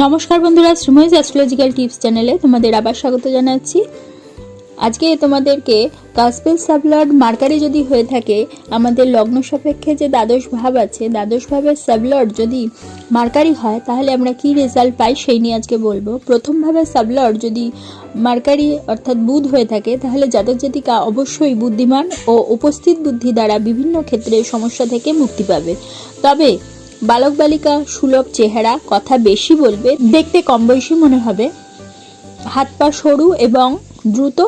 নমস্কার বন্ধুরা, শ্রীময়ীজ astrological tips চ্যানেলে তোমাদের আবার স্বাগত জানাচ্ছি। আজকে তোমাদেরকে কাসপেল সাবলড মার্কারি যদি হয়ে থাকে, আমাদের লগ্ন সাপেক্ষে যে দ্বাদশ ভাব আছে, দ্বাদশ ভাবের সাবলড যদি মার্কারি হয়, তাহলে আমরা কি রেজাল্ট পাই সেই নিয়ে আজকে বলব। প্রথম ভাবের সাবলড যদি মার্কারি অর্থাৎ বুধ হয়ে থাকে, তাহলে জাতক জাতিকা অবশ্যই বুদ্ধিমান ও উপস্থিত বুদ্ধি দ্বারা বিভিন্ন ক্ষেত্রে সমস্যা থেকে মুক্তি পাবে। তবে বালক বালিকা সুলভ চেহারা, কথা বেশি বলবে, দেখতে কম বয়সী মনে হবে। হাত পা সরু এবং দ্রুত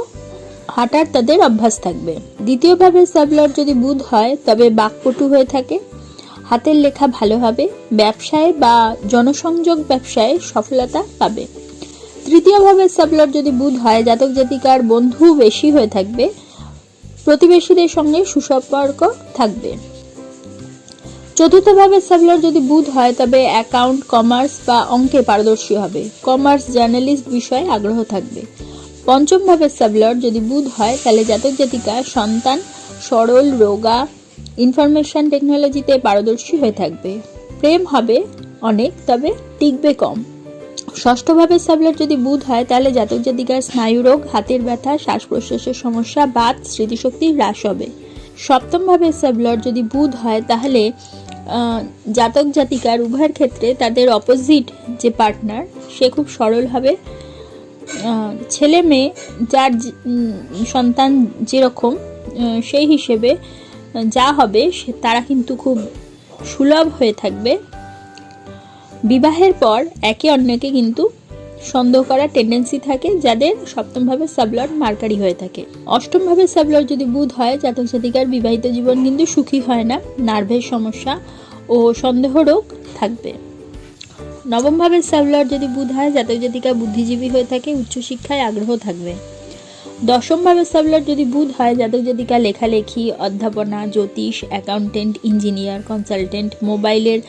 হাঁটার তাদের অভ্যাস থাকবে। দ্বিতীয়ভাবে সাবলর যদি বুধ হয়, তবে বাকপটু হয়ে থাকে। হাতের লেখা ভালো হবে। ব্যবসায় বা জনসংযোগ ব্যবসায় সফলতা পাবে। তৃতীয়ভাবে সাবলর যদি বুধ হয়, জাতক জাতিকার বন্ধু বেশি হয়ে থাকবে। প্রতিবেশীদের সঙ্গে সুসম্পর্ক থাকবে। চতুর্থভাবে সাবলার যদি বুধ হয়, তবে অ্যাকাউন্ট কমার্স বা অঙ্কে পারদর্শী হবে। কমার্স জার্নালিস্ট বিষয়ে আগ্রহ থাকবে। পঞ্চম ভাবে সাবলার যদি বুধ হয়, তাহলে জাতক জাতিকা, সন্তান, সরল, রোগা ইনফরমেশন টেকনোলজিতে পারদর্শী হয়ে থাকবে। প্রেম হবে অনেক, তবে টিকবে কম। ষষ্ঠভাবে সাবলার যদি বুধ হয়, তাহলে জাতক জাতিকার স্নায়ুরোগ হাতের ব্যথা শ্বাস প্রশ্বাসের সমস্যা, বাত, স্মৃতিশক্তি হ্রাস হবে। সপ্তমভাবে সাবলার যদি বুধ হয়, তাহলে জাতক জাতিকার উভয়ের ক্ষেত্রে তাদের অপোজিট যে পার্টনার সে খুব সরল হবে। ছেলে মেয়ে যার সন্তান যেরকম সেই হিসেবে যা হবে সে, তারা কিন্তু খুব সুলভ হয়ে থাকবে। বিবাহের পর একে অন্যকে কিন্তু সন্দেহ করার টেন্ডেন্সি থাকে যাদের সপ্তমভাবে সাবলট মার্কারি হয়ে থাকে। অষ্টমভাবে সাবলট যদি বুধ হয় জাতক জাতিকার বিবাহিত জীবন কিন্তু সুখী হয় না, নার্ভের সমস্যা ও সন্দেহ রোগ থাকবে। নবমভাবে সাবলট যদি বুধ হয় জাতক জাতিকা বুদ্ধিজীবী হয়ে থাকে, উচ্চশিক্ষায় আগ্রহ থাকবে। দশমভাবে সাবলট যদি বুধ হয়, জাতক জাতিকা, লেখালেখি, অধ্যাপনা, জ্যোতিষ অ্যাকাউন্টেন্ট ইঞ্জিনিয়ার কনসালটেন্ট মোবাইলের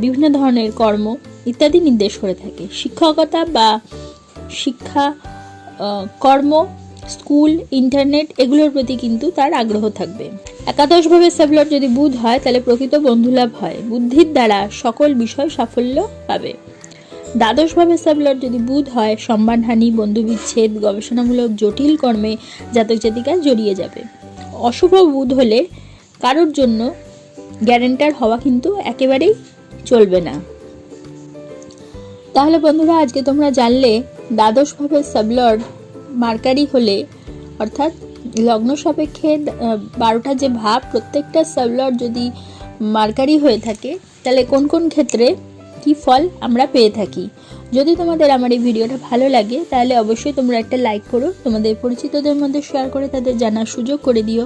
বিভিন্ন ধরনের কর্ম ইত্যাদি নির্দেশ করে থাকে। শিক্ষকতা বা শিক্ষা কর্ম, স্কুল ইন্টারনেট এগুলোর প্রতি কিন্তু তার আগ্রহ থাকবে। একাদশভাবে সাবলট যদি বুধ হয়, তাহলে প্রকৃত বন্ধুলাভ হয়। বুদ্ধির দ্বারা সকল বিষয় সাফল্য পাবে। দ্বাদশভাবে সাবলট যদি বুধ হয়, সম্মানহানি, বন্ধুবিচ্ছেদ, গবেষণামূলক, জটিল কর্মে জাতক জাতিকা জড়িয়ে যাবে। অশুভ বুধ হলে কারোর জন্য গ্যারেন্টার হওয়া কিন্তু একেবারেই চলবে না। তাহলে বন্ধুরা, আজকে তোমরা জানলে দ্বাদশভাবে সাবলর্ড মার্কারি হলে, অর্থাৎ লগ্ন সাপেক্ষে বারোটা যে ভাব, প্রত্যেকটা সাবলর্ড যদি মার্কারি হয়ে থাকে, তাহলে কোন কোন ক্ষেত্রে কি ফল আমরা পেয়ে থাকি। যদি তোমাদের আমার এই ভিডিওটা ভালো লাগে, তাহলে অবশ্যই তোমরা একটা লাইক করো, তোমাদের পরিচিতদের মধ্যে শেয়ার করে তাদের জানার সুযোগ করে দিও।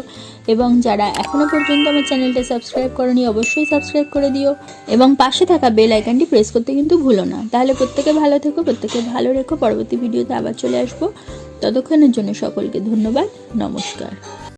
এবং যারা এখনও পর্যন্ত আমার চ্যানেলটা সাবস্ক্রাইব করনি, অবশ্যই সাবস্ক্রাইব করে দিও। এবং পাশে থাকা বেল আইকনটি প্রেস করতে কিন্তু ভুলো না। তাহলে প্রত্যেকে ভালো থেকো, প্রত্যেকে ভালো রেখো। পরবর্তী ভিডিওতে আবার চলে আসব। ততক্ষণের জন্য সকলকে ধন্যবাদ, নমস্কার।